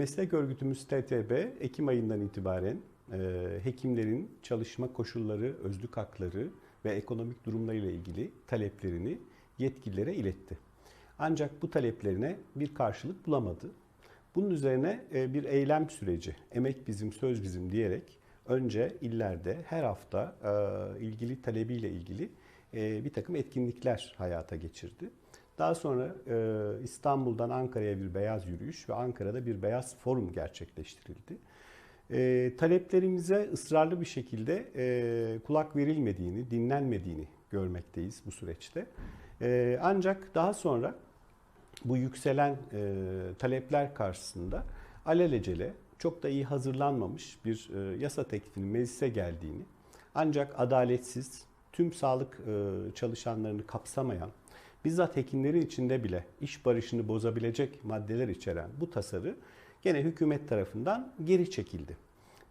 Meslek örgütümüz TTB Ekim ayından itibaren e, hekimlerin çalışma koşulları, özlük hakları ve ekonomik durumlarıyla ilgili taleplerini yetkililere iletti. Ancak bu taleplerine bir karşılık bulamadı. Bunun üzerine e, bir eylem süreci, emek bizim, söz bizim diyerek önce illerde her hafta e, ilgili talebiyle ilgili e, bir takım etkinlikler hayata geçirdi. Daha sonra e, İstanbul'dan Ankara'ya bir beyaz yürüyüş ve Ankara'da bir beyaz forum gerçekleştirildi. E, taleplerimize ısrarlı bir şekilde e, kulak verilmediğini, dinlenmediğini görmekteyiz bu süreçte. E, ancak daha sonra bu yükselen e, talepler karşısında alelacele çok da iyi hazırlanmamış bir e, yasa teklifinin meclise geldiğini ancak adaletsiz, tüm sağlık e, çalışanlarını kapsamayan, bizzat hekimlerin içinde bile iş barışını bozabilecek maddeler içeren bu tasarı gene hükümet tarafından geri çekildi.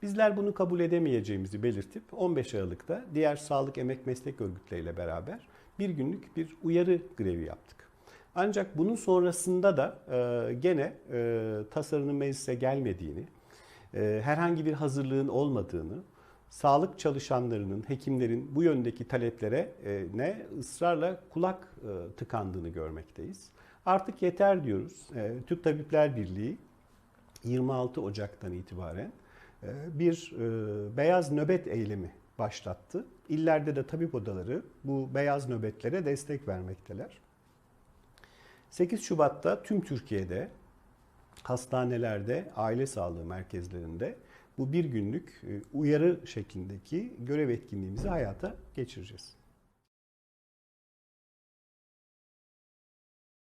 Bizler bunu kabul edemeyeceğimizi belirtip 15 Aralık'ta diğer sağlık emek meslek örgütleriyle beraber bir günlük bir uyarı grevi yaptık. Ancak bunun sonrasında da e, gene e, tasarının meclise gelmediğini, e, herhangi bir hazırlığın olmadığını, sağlık çalışanlarının, hekimlerin bu yöndeki taleplere e, ne ısrarla kulak e, tıkandığını görmekteyiz. Artık yeter diyoruz. E, Türk Tabipler Birliği 26 Ocak'tan itibaren e, bir e, beyaz nöbet eylemi başlattı. İllerde de tabip odaları bu beyaz nöbetlere destek vermekteler. 8 Şubat'ta tüm Türkiye'de hastanelerde, aile sağlığı merkezlerinde bu bir günlük e, uyarı şeklindeki görev etkinliğimizi hayata geçireceğiz.